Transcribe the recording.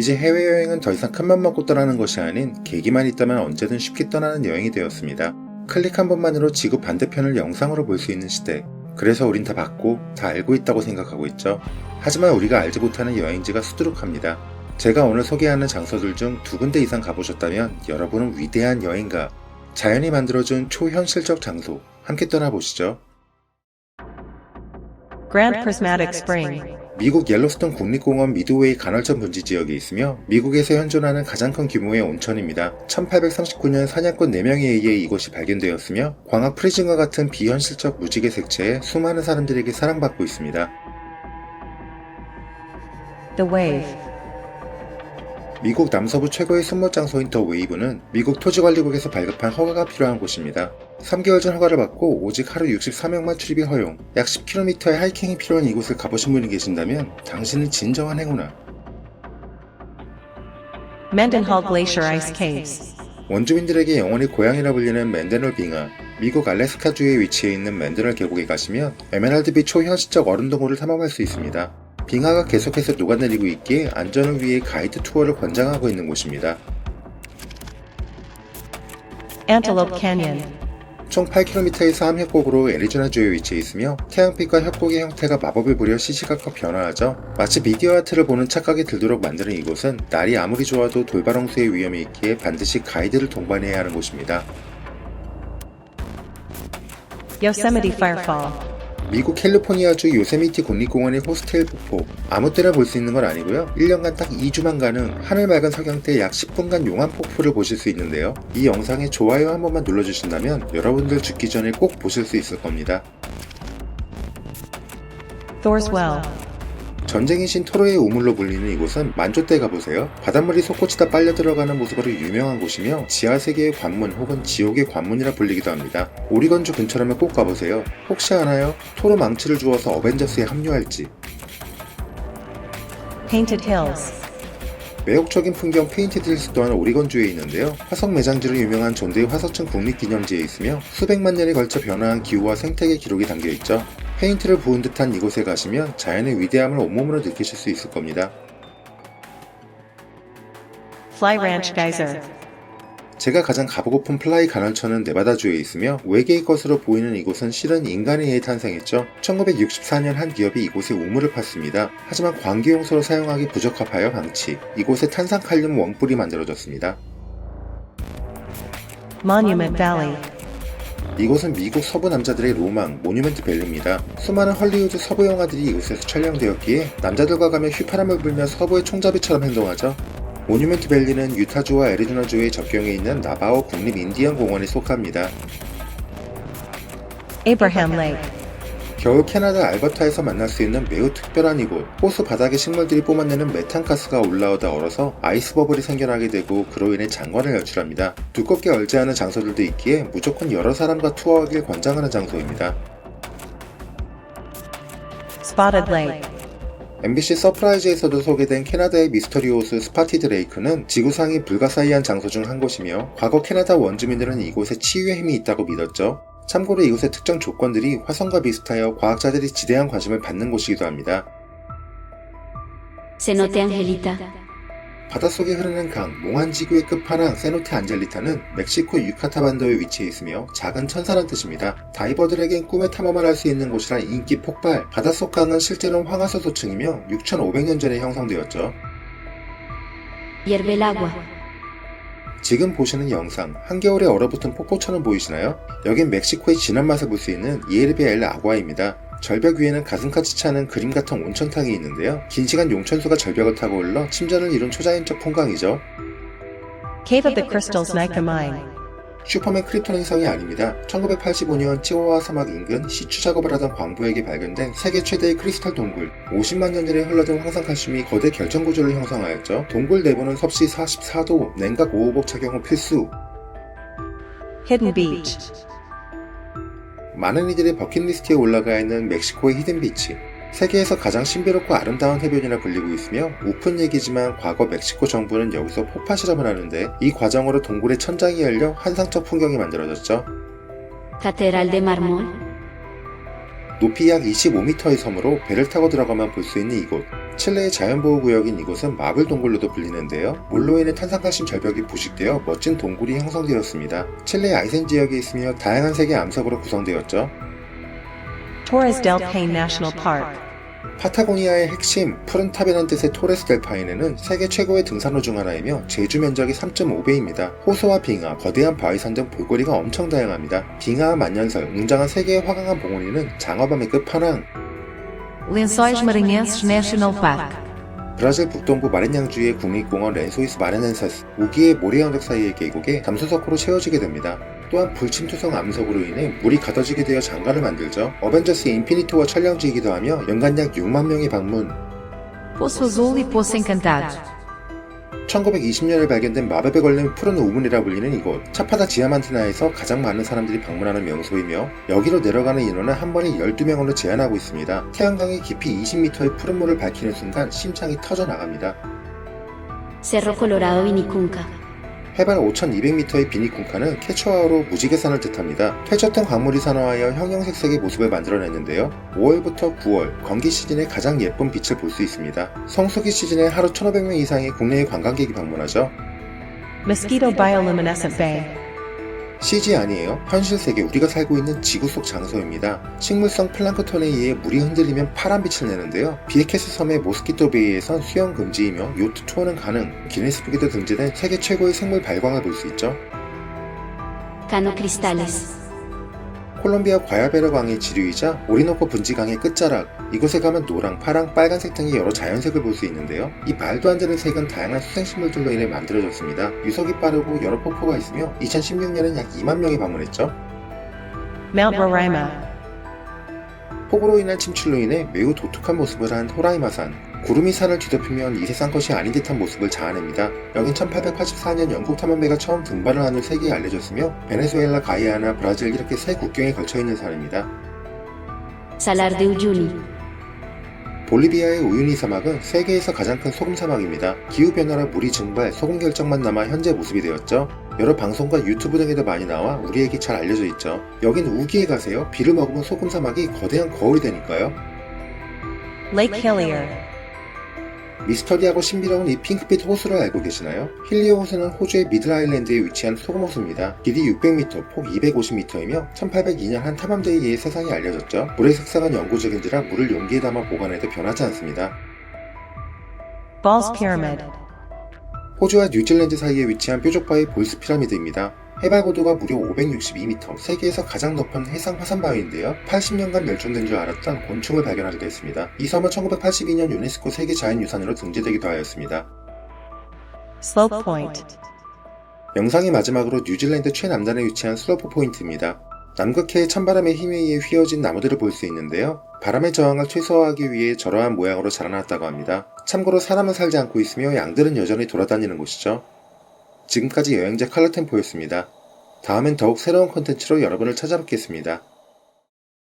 이제 해외여행은 더 이상 큰맘 먹고 떠나는 것이 아닌 계기만 있다면 언제든 쉽게 떠나는 여행이 되었습니다. 클릭 한 번만으로 지구 반대편을 영상으로 볼 수 있는 시대. 그래서 우린 다 봤고 다 알고 있다고 생각하고 있죠. 하지만 우리가 알지 못하는 여행지가 수두룩합니다. 제가 오늘 소개하는 장소들 중 두 군데 이상 가보셨다면 여러분은 위대한 여행가, 자연이 만들어준 초현실적 장소, 함께 떠나보시죠. Grand Prismatic Spring. 미국 옐로스톤 국립공원 미드웨이 간헐천 분지 지역에 있으며 미국에서 현존하는 가장 큰 규모의 온천입니다. 1839년 사냥꾼 4명에 의해 이곳이 발견되었으며 광학 프리즘과 같은 비현실적 무지개 색채에 수많은 사람들에게 사랑받고 있습니다. The Wave. 미국 남서부 최고의 순못 장소인 더 웨이브는 미국 토지관리국에서 발급한 허가가 필요한 곳입니다. 3개월 전 허가를 받고 오직 하루 64명만 출입이 허용, 약 10km의 하이킹이 필요한 이곳을 가보신 분이 계신다면 당신은 진정한 행운아. Mendenhall Glacier Ice Caves. 원주민들에게 영원히 고향이라 불리는 맨데널 빙하, 미국 알래스카주에 위치해 있는 맨데널 계곡에 가시면 에메랄드빛 초현실적 얼음 동굴을 탐험할 수 있습니다. 빙하가 계속해서 녹아내리고 있기에 안전을 위해 가이드 투어를 권장하고 있는 곳입니다. Antelope Canyon. 총 8km의 사암협곡으로 애리조나주에 위치해 있으며 태양빛과 협곡의 형태가 마법을 부려 시시각각 변화하죠. 마치 미디어 아트를 보는 착각이 들도록 만드는 이곳은 날이 아무리 좋아도 돌발홍수의 위험이 있기에 반드시 가이드를 동반해야 하는 곳입니다. Yosemite Firefall. 미국 캘리포니아주 요세미티 국립공원의 호스테일 폭포. 아무 때나 볼 수 있는 건 아니고요. 1년간 딱 2주만 가는 하늘 맑은 석양 때약 10분간 용암 폭포를 보실 수 있는데요. 이 영상에 좋아요 한 번만 눌러주신다면 여러분들 죽기 전에 꼭 보실 수 있을 겁니다. Thor's Well. 전쟁의 신 토로의 우물로 불리는 이곳은 만조 때 가보세요. 바닷물이 솟구치다 빨려 들어가는 모습으로 유명한 곳이며 지하세계의 관문 혹은 지옥의 관문이라 불리기도 합니다. 오리건주 근처라면 꼭 가보세요. 혹시 아나요? 토로 망치를 주어서 어벤져스에 합류할지. Painted Hills. 매혹적인 풍경 페인티드 힐스 또한 오리건주에 있는데요. 화석 매장지로 유명한 존대의 화석층 국립기념지에 있으며 수백만 년에 걸쳐 변화한 기후와 생태계 기록이 담겨 있죠. 페인트를 부은 듯한 이곳에 가시면 자연의 위대함을 온몸으로 느끼실 수 있을 겁니다. Fly Ranch Geyser. 제가 가장 가보고픈 플라이 간헐천은 네바다주에 있으며 외계의 것으로 보이는 이곳은 실은 인간에 의해 탄생했죠. 1964년 한 기업이 이곳에 우물을 팠습니다. 하지만 관계용소로 사용하기 부적합하여 방치. 이곳에 탄산칼륨 원뿔이 만들어졌습니다. Monument Valley. 이곳은 미국 서부 남자들의 로망, 모뉴멘트 밸리입니다. 수많은 헐리우드 서부 영화들이 이곳에서 촬영되었기에 남자들과 가면 휘파람을 불며 서부의 총잡이처럼 행동하죠. 모뉴멘트 밸리는 유타주와 애리조나주의 접경에 있는 나바오 국립 인디언 공원에 속합니다. Abraham Lake. 겨울 캐나다 알버타에서 만날 수 있는 매우 특별한 이곳. 호수 바닥의 식물들이 뿜어내는 메탄가스가 올라오다 얼어서 아이스 버블이 생겨나게 되고 그로 인해 장관을 연출합니다. 두껍게 얼지 않은 장소들도 있기에 무조건 여러 사람과 투어하길 권장하는 장소입니다. Spotted Lake. MBC 서프라이즈에서도 소개된 캐나다의 미스터리 호수 스파티드 레이크는 지구상이 불가사의한 장소 중 한 곳이며 과거 캐나다 원주민들은 이곳에 치유의 힘이 있다고 믿었죠. 참고로 이곳의 특정 조건들이 화성과 비슷하여 과학자들이 지대한 관심을 받는 곳이기도 합니다. Cenote Angelita. 바닷속에 흐르는 강 몽환지구의 끝판왕 세노테 안젤리타는 멕시코 유카타 반도에 위치해 있으며 작은 천사란 뜻입니다. 다이버들에겐 꿈의 탐험을 할 수 있는 곳이라 인기 폭발. 바닷속 강은 실제로는 황화서 소층이며 6,500년 전에 형성되었죠. Agua. 지금 보시는 영상, 한겨울에 얼어붙은 폭포처럼 보이시나요? 여긴 멕시코의 진한 맛을 볼 수 있는 이에르베 엘 아구아입니다. 절벽 위에는 가슴까지 차는 그림 같은 온천탕이 있는데요. 긴 시간 용천수가 절벽을 타고 흘러 침전을 이룬 초자연적 풍광이죠. Cave of the Crystals Nicomain. 슈퍼맨 크리토는 성이 아닙니다. 1985년 치와와 사막 인근 시추 작업을 하던 광부에게 발견된 세계 최대의 크리스탈 동굴. 50만 년 전에 흘러든 황산 칼슘이 거대 결정 구조를 형성하였죠. 동굴 내부는 섭씨 44도, 냉각 5호복 착용 후 필수. Hidden Beach. 많은 이들의 버킷리스트에 올라가 있는 멕시코의 히든 비치. 세계에서 가장 신비롭고 아름다운 해변이라 불리고 있으며 우픈 얘기지만 과거 멕시코 정부는 여기서 폭파 실험을 하는데 이 과정으로 동굴의 천장이 열려 환상적 풍경이 만들어졌죠. Catedral de Mármol. 높이 약 25m의 섬으로 배를 타고 들어가면 볼 수 있는 이곳. 칠레의 자연보호구역인 이곳은 마블 동굴로도 불리는데요. 물로 인해 탄산가심 절벽이 부식되어 멋진 동굴이 형성되었습니다. 칠레 아이센 지역에 있으며 다양한 색의 암석으로 구성되었죠. Torres del Paine National Park. 파타고니아의 핵심 푸른 탑이라는 뜻의 토레스 델 파이네는 세계 최고의 등산로 중 하나이며 제주 면적이 3.5배입니다. 호수와 빙하, 거대한 바위산 등 볼거리가 엄청 다양합니다. 빙하와 만년설, 웅장한 세계의 화강한 봉우리는 장어밤의 끝판왕, Lençóis Maranhenses National Park. 브라질 북동부 마렌양주의 국립공원 렌소이스 마렌헨세스 우기의 모래연적 사이의 계곡에 담수석호로 채워지게 됩니다. 또한 불침투성 암석으로 인해 물이 가둬지게 되어 장가를 만들죠. 어벤져스 인피니티 워 촬영지이기도 하며 연간 약 6만 명이 방문. 1920년에 발견된 마법에 걸린 푸른 우물이라 불리는 이곳 차파다 지아만티나에서 가장 많은 사람들이 방문하는 명소이며 여기로 내려가는 인원은 한 번에 12명으로 제한하고 있습니다. 태양광이 깊이 20m의 푸른 물을 밝히는 순간 심장이 터져 나갑니다. Cerro Colorado. 해발 5200m의 비니쿵카는 캐처아우로 무지개산을 뜻합니다. 퇴적된 광물이 산화하여 형형색색의 모습을 만들어냈는데요. 5월부터 9월, 건기 시즌에 가장 예쁜 빛을 볼 수 있습니다. 성수기 시즌에 하루 1500명 이상의 국내의 관광객이 방문하죠. Mosquito Bioluminescent Bay. CG 아니에요. 현실 세계 우리가 살고 있는 지구 속 장소입니다. 식물성 플랑크톤에 의해 물이 흔들리면 파란 빛을 내는데요. 비에케스 섬의 모스키토 베이에선 수영 금지이며 요트 투어는 가능. 기네스북에도 등재된 세계 최고의 생물 발광을 볼 수 있죠. Cano Cristales. 콜롬비아 과야베르 강의 지류이자 오리노코 분지강의 끝자락 이곳에 가면 노랑, 파랑, 빨간색 등의 여러 자연색을 볼 수 있는데요. 이 말도 안 되는 색은 다양한 수생식물들로 인해 만들어졌습니다. 유속이 빠르고 여러 폭포가 있으며 2016년엔 약 2만 명이 방문했죠. Mount Roraima. 폭우로 인한 침출로 인해 매우 독특한 모습을 한 호라이마산 구름이 산을 뒤덮이면 이 세상 것이 아닌 듯한 모습을 자아냅니다. 여긴 1884년 영국 탐험대가 처음 등반을 한 후 세계에 알려졌으며 베네수엘라, 가이아나, 브라질 이렇게 세 국경에 걸쳐 있는 산입니다. Salar de Uyuni. 볼리비아의 우유니 사막은 세계에서 가장 큰 소금 사막입니다. 기후변화로 물이 증발, 소금 결정만 남아 현재 모습이 되었죠. 여러 방송과 유튜브 등에도 많이 나와 우리에게 잘 알려져 있죠. 여긴 우기에 가세요. 비를 머금은 소금 사막이 거대한 거울이 되니까요. Lake Hillier. 미스터리하고 신비로운 이 핑크빛 호수를 알고 계시나요? 힐리오 호수는 호주의 미들 아일랜드에 위치한 소금 호수입니다. 길이 600m, 폭 250m이며 1802년 한 탐험대에 의해 세상에 알려졌죠. 물의 색상은 영구적인지라 물을 용기에 담아 보관해도 변하지 않습니다. Balls Pyramid. 호주와 뉴질랜드 사이에 위치한 뾰족바위 볼스 피라미드입니다. 해발 고도가 무려 562m, 세계에서 가장 높은 해상 화산바위인데요. 80년간 멸종된 줄 알았던 곤충을 발견하기도 했습니다. 이 섬은 1982년 유네스코 세계자연유산으로 등재되기도 하였습니다. Slope Point. 영상의 마지막으로 뉴질랜드 최남단에 위치한 슬로프 포인트입니다. 남극해의 찬바람의 힘에 의해 휘어진 나무들을 볼 수 있는데요. 바람의 저항을 최소화하기 위해 저러한 모양으로 자라났다고 합니다. 참고로 사람은 살지 않고 있으며 양들은 여전히 돌아다니는 곳이죠. 지금까지 여행자 칼라템포였습니다. 다음엔 더욱 새로운 컨텐츠로 여러분을 찾아뵙겠습니다.